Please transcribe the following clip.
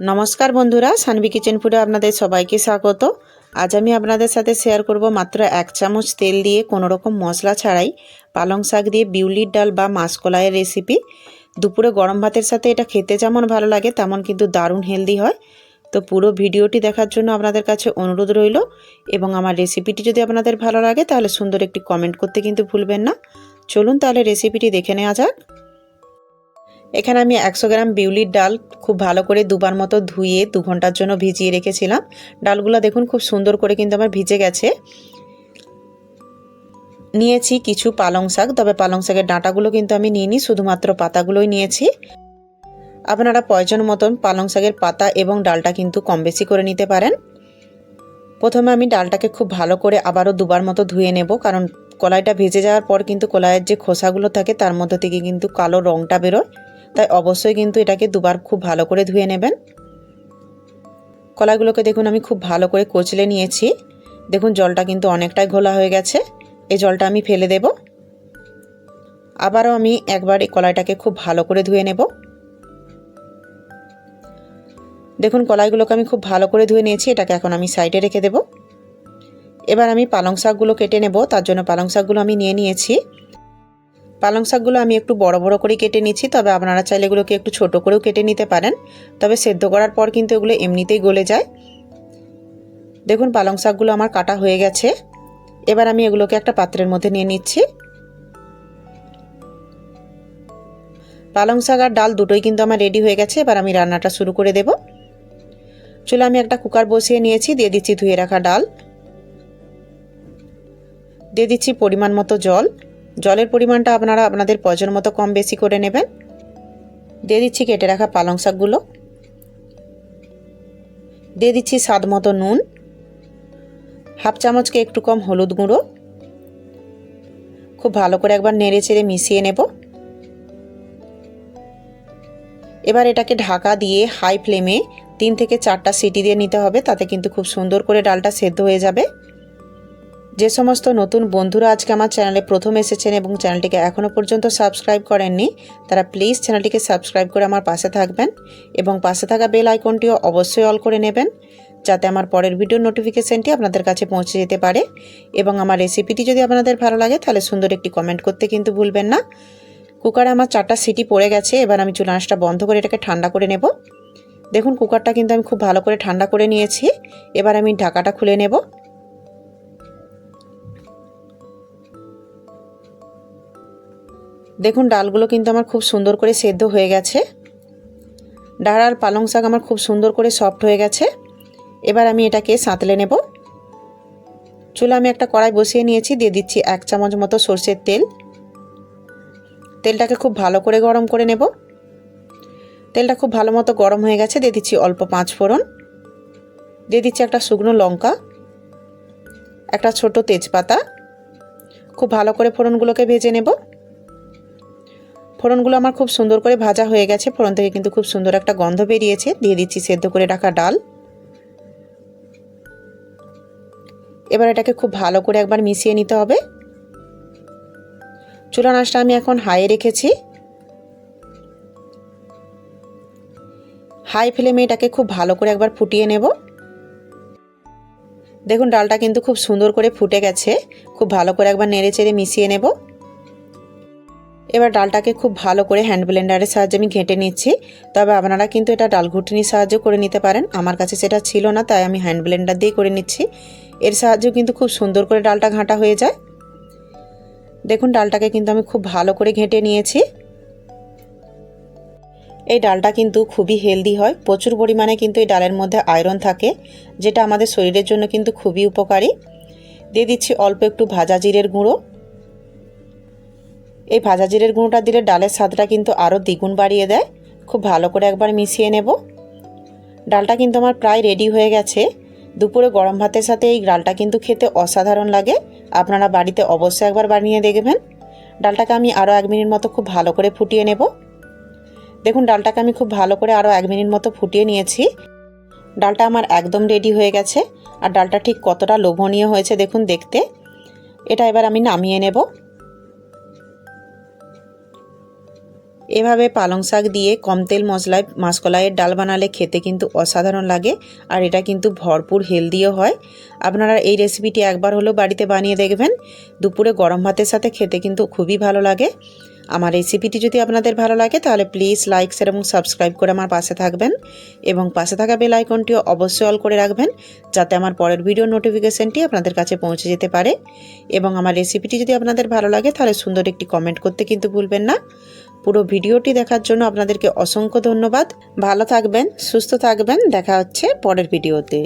নমস্কার বন্ধুরা, সানবি কিচেন ফুডে আপনাদের সবাইকে স্বাগত। আজ আমি আপনাদের সাথে শেয়ার করব মাত্র এক চামচ তেল দিয়ে কোনো রকম মশলা ছাড়াই পালং শাক দিয়ে বিউলির ডাল বা মাসকলাইয়ের রেসিপি দুপুরে গরম ভাতের সাথে এটা খেতে যেমন ভালো লাগে, তেমন কিন্তু দারুণ হেলদি হয়। তো পুরো ভিডিওটি দেখার জন্য আপনাদের কাছে অনুরোধ রইল এবং আমার রেসিপিটি যদি আপনাদের ভালো লাগে, তাহলে সুন্দর একটি কমেন্ট করতে কিন্তু ভুলবেন না। চলুন তাহলে রেসিপিটি দেখে নেওয়া যাক। এখানে আমি একশো গ্রাম বিউলির ডাল খুব ভালো করে দুবার মতো ধুয়ে দু ঘণ্টার জন্য ভিজিয়ে রেখেছিলাম। ডালগুলো দেখুন খুব সুন্দর করে কিন্তু আমার ভিজে গেছে। নিয়েছি কিছু পালং শাক, তবে পালং শাকের ডাঁটাগুলো কিন্তু আমি নিইনি, শুধুমাত্র পাতাগুলোই নিয়েছি। আপনারা প্রয়োজন মতন পালং শাকের পাতা এবং ডালটা কিন্তু কম বেশি করে নিতে পারেন। প্রথমে আমি ডালটাকে খুব ভালো করে আবারও দুবার মতো ধুয়ে নেব, কারণ কলাইটা ভেজে যাওয়ার পর কিন্তু কলাইয়ের যে খোসাগুলো থাকে তার মধ্যে থেকে কিন্তু কালো রঙটা বেরোয়। তাই অবশ্যই কিন্তু এটাকে দুবার খুব ভালো করে ধুয়ে নেবেন। কলাইগুলোকে দেখুন আমি খুব ভালো করে কচলে নিয়েছি। দেখুন জলটা কিন্তু অনেকটাই ঘোলা হয়ে গেছে। এই জলটা আমি ফেলে দেব। আবারও আমি একবার এই কলাইটাকে খুব ভালো করে ধুয়ে নেব। দেখুন কলাইগুলোকে আমি খুব ভালো করে ধুয়ে নিয়েছি, এটাকে এখন আমি সাইডে রেখে দেব। এবার আমি পালং শাকগুলো কেটে নেব, তার জন্য পালং শাকগুলো আমি নিয়ে নিয়েছি। পালং শাকগুলো আমি একটু বড় বড় করে কেটে নিচ্ছি, তবে আপনারা চাইলে এগুলোকে একটু ছোট করেও কেটে নিতে পারেন। তবে সেদ্ধ করার পর কিন্তু এগুলো এমনিতেই গলে যায়। দেখুন, পালং শাকগুলো আমার কাটা হয়ে গেছে। এবার আমি এগুলোকে একটা পাত্রের মধ্যে নিয়ে নিচ্ছি। পালং শাক আর ডাল দুটোই কিন্তু আমার রেডি হয়ে গেছে, এবার আমি রান্নাটা শুরু করে দেব। চলে আমি একটা কুকার বসিয়ে নিয়েছি, দিয়ে দিচ্ছি ধুয়ে রাখা ডাল। দিয়ে দিচ্ছি পরিমাণ মতো জল। জলের পরিমাণটা আপনারা আপনাদের প্রয়োজন মতো কম বেশি করে নেবেন। দিয়ে দিচ্ছি কেটে রাখা পালং শাকগুলো। দিয়ে দিচ্ছি স্বাদ মতো নুন। হাফ চামচকে একটু কম হলুদ গুঁড়ো। খুব ভালো করে একবার নেড়ে চেড়ে মিশিয়ে নেব। এবার এটাকে ঢাকা দিয়ে হাই ফ্লেমে তিন থেকে চারটা সিটি দিয়ে নিতে হবে, তাতে কিন্তু খুব সুন্দর করে ডালটা সেদ্ধ হয়ে যাবে। যে সমস্ত নতুন বন্ধুরা আজকে আমার চ্যানেলে প্রথম এসেছেন এবং চ্যানেলটিকে এখনও পর্যন্ত সাবস্ক্রাইব করেননি, তারা প্লিজ চ্যানেলটিকে সাবস্ক্রাইব করে আমার পাশে থাকবেন এবং পাশে থাকা বেল আইকনটিও অবশ্যই অল করে নেবেন যাতে আমার পরের ভিডিও নোটিফিকেশানটি আপনাদের কাছে পৌঁছে যেতে পারে এবং আমার রেসিপিটি যদি আপনাদের ভালো লাগে তাহলে সুন্দর একটি কমেন্ট করতে কিন্তু ভুলবেন না। কুকারে আমার চারটা সিটি পড়ে গেছে, এবার আমি চুলা আঁচটা বন্ধ করে এটাকে ঠান্ডা করে নেব। দেখুন, কুকারটা কিন্তু আমি খুব ভালো করে ঠান্ডা করে নিয়েছি। এবার আমি ঢাকাটা খুলে নেব। দেখুন, ডালগুলো কিন্তু আমার খুব সুন্দর করে সেদ্ধ হয়ে গেছে। ডাল আর পালং শাক আমার খুব সুন্দর করে সফট হয়ে গেছে। এবার আমি এটাকে সাঁতলে নেব। চুলে আমি একটা কড়াই বসিয়ে নিয়েছি, দিয়ে দিচ্ছি এক চামচ মতো সর্ষের তেল। তেলটাকে খুব ভালো করে গরম করে নেব। তেলটা খুব ভালো মতো গরম হয়ে গেছে, দিয়ে দিচ্ছি অল্প পাঁচ ফোড়ন। দিয়ে দিচ্ছি একটা শুকনো লঙ্কা, একটা ছোট তেজপাতা। খুব ভালো করে ফোড়নগুলোকে ভেজে নেব। ফোড়নগুলো আমার খুব সুন্দর করে ভাজা হয়ে গেছে। ফোড়ন থেকে কিন্তু খুব সুন্দর একটা গন্ধ বেরিয়েছে। দিয়ে দিচ্ছি সেদ্ধ করে রাখা ডাল। এবার এটাকে খুব ভালো করে একবার মিশিয়ে নিতে হবে। চুলা নাচটা আমি এখন হাইয়ে রেখেছি। হাই ফ্লেমে এটাকে খুব ভালো করে একবার ফুটিয়ে নেব। দেখুন, ডালটা কিন্তু খুব সুন্দর করে ফুটে গেছে। খুব ভালো করে একবার নেড়ে চেড়ে মিশিয়ে নেব। এবার ডালটাকে খুব ভালো করে হ্যান্ড ব্লেন্ডারের সাহায্যে আমি ঘেঁটে নিচ্ছি। তবে আপনারা কিন্তু এটা ডাল ঘুটনির সাহায্য করে নিতে পারেন। আমার কাছে সেটা ছিল না, তাই আমি হ্যান্ড ব্লেন্ডার দিয়ে করে নিচ্ছি। এর সাহায্যেও কিন্তু খুব সুন্দর করে ডালটা ঘাঁটা হয়ে যায়। দেখুন, ডালটাকে কিন্তু আমি খুব ভালো করে ঘেঁটে নিয়েছি। এই ডালটা কিন্তু খুবই হেলদি হয়। প্রচুর পরিমাণে কিন্তু এই ডালের মধ্যে আয়রন থাকে, যেটা আমাদের শরীরের জন্য কিন্তু খুবই উপকারী। দিয়ে দিচ্ছি অল্প একটু ভাজা জিরের গুঁড়ো। এই ভাজা জিরের গুঁড়োটা দিলে ডালের স্বাদটা কিন্তু আরও দ্বিগুণ বাড়িয়ে দেয়। খুব ভালো করে একবার মিশিয়ে নেব। ডালটা কিন্তু আমার প্রায় রেডি হয়ে গেছে। দুপুরে গরম ভাতের সাথে এই ডালটা কিন্তু খেতে অসাধারণ লাগে। আপনারা বাড়িতে অবশ্যই একবার বানিয়ে দেখবেন। ডালটাকে আমি আরও এক মিনিট মতো খুব ভালো করে ফুটিয়ে নেব। দেখুন, ডালটাকে আমি খুব ভালো করে আরও এক মিনিট মতো ফুটিয়ে নিয়েছি। ডালটা আমার একদম রেডি হয়ে গেছে। আর ডালটা ঠিক কতটা লোভনীয় হয়েছে দেখুন দেখতে। এটা এবার আমি নামিয়ে নেব। এভাবে পালং শাক দিয়ে কম তেল মশলায় মাসকলাইয়ের ডাল বানালে খেতে কিন্তু অসাধারণ লাগে, আর এটা কিন্তু ভরপুর হেলদিও হয়। আপনারা এই রেসিপিটি একবার হলেও বাড়িতে বানিয়ে দেখবেন। দুপুরে গরম ভাতের সাথে খেতে কিন্তু খুবই ভালো লাগে। আমার রেসিপিটি যদি আপনাদের ভালো লাগে, তাহলে প্লিজ লাইক শেয়ার এবং সাবস্ক্রাইব করে আমার পাশে থাকবেন এবং পাশে থাকা বেল আইকনটিও অবশ্যই অল করে রাখবেন, যাতে আমার পরের ভিডিও নোটিফিকেশনটি আপনাদের কাছে পৌঁছে যেতে পারে। এবং আমার রেসিপিটি যদি আপনাদের ভালো লাগে, তাহলে সুন্দর একটি কমেন্ট করতে কিন্তু ভুলবেন না। পুরো ভিডিওটি দেখার জন্য আপনাদেরকে অসংখ্য ধন্যবাদ। ভালো থাকবেন, সুস্থ থাকবেন। দেখা হচ্ছে পরের ভিডিওতে।